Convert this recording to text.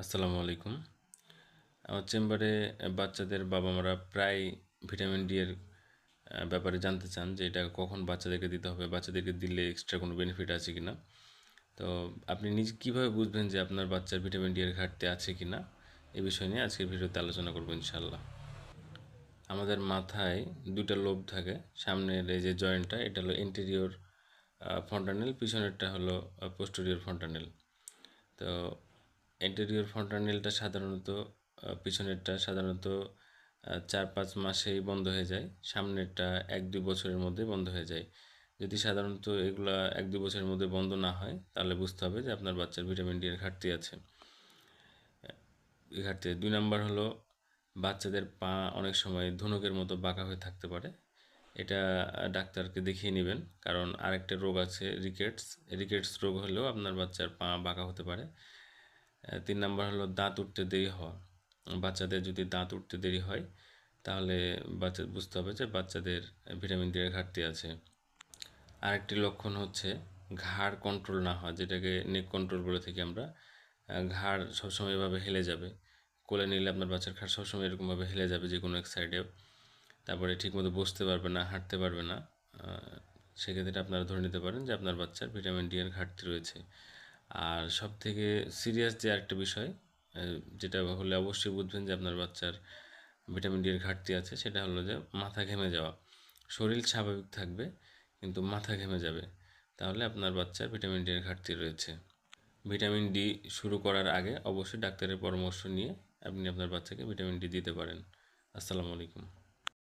আসসালামু আলাইকুম। আমার চেম্বারে বাচ্চাদের বাবা মারা প্রায় ভিটামিন ডি এর ব্যাপারে জানতে চান যে এটা কখন বাচ্চাদেরকে দিতে হবে, বাচ্চাদেরকে দিলে এক্সট্রা কোনো বেনিফিট আছে কি না তো আপনি নিজে, কীভাবে বুঝবেন যে আপনার বাচ্চার ভিটামিন ডি এর ঘাটতি আছে কি না এই বিষয় নিয়ে আজকের ভিডিওতে আলোচনা করব ইনশাল্লাহ আমাদের মাথায় দুটো লোব থাকে, সামনের এই যে জয়েন্টটা, এটা হলো এন্টেরিয়র ফন্টানেল পিছনেরটা হলো পোস্টেরিয়র ফন্টানেল তো এন্টেরিয়র ফন্টানেলটা সাধারণত পিছনেরটা সাধারণত চার পাঁচ মাসেই বন্ধ হয়ে যায়। সামনেরটা এক দুই বছরের মধ্যে বন্ধ হয়ে যায়। যদি সাধারণত এগুলা এক দুই বছরের মধ্যে বন্ধ না হয়, তাহলে বুঝতে হবে যে আপনার বাচ্চার ভিটামিন ডি এর ঘাটতি আছে। এই ঘাটতি দুই নাম্বার হলো, বাচ্চাদের পা অনেক সময় ধনুকের মতো বাঁকা হয়ে থাকতে পারে। এটা ডাক্তারকে দেখিয়ে নেবেন। কারণ আরেকটা রোগ আছে রিকেটস। রিকেটস রোগ হলেও আপনার বাচ্চার পা বাঁকা হতে পারে। তিন নাম্বার হলো দাঁত উঠতে দেরি হওয়া। বাচ্চাদের যদি দাঁত উঠতে দেরি হয়, তাহলে বাচ্চা, বুঝতে হবে যে বাচ্চাদের ভিটামিন ডি এর ঘাটতি আছে। আরেকটি লক্ষণ হচ্ছে ঘাড় কন্ট্রোল না হওয়া, যেটাকে নেক কন্ট্রোল বলে থাকি আমরা। ঘাড় সবসময় এভাবে হেলে যাবে। কোলে নিলে আপনার বাচ্চার ঘাড় সবসময় এরকমভাবে হেলে যাবে যে কোনো এক সাইডে তারপরে ঠিকমতো বসতে পারবে না, হাঁটতে পারবে না। সেক্ষেত্রে আপনারা ধরে নিতে পারেন যে আপনার বাচ্চার ভিটামিন ডি এর ঘাটতি রয়েছে। আর সব থেকে সিরিয়াস যে একটা বিষয় যেটা হলে অবশ্যই বুঝবেন যে আপনার বাচ্চার ভিটামিন ডি এর ঘাটতি আছে, সেটা হলো যে মাথা ঘেমে যাওয়া। শরীর স্বাভাবিক থাকবে, কিন্তু মাথা ঘেমে যাবে। তাহলে আপনার বাচ্চার ভিটামিন ডি এর ঘাটতি রয়েছে। ভিটামিন ডি শুরু করার আগে অবশ্যই ডাক্তারের পরামর্শ নিয়ে আপনি আপনার বাচ্চাকে ভিটামিন ডি দিতে পারেন। আসসালামু আলাইকুম।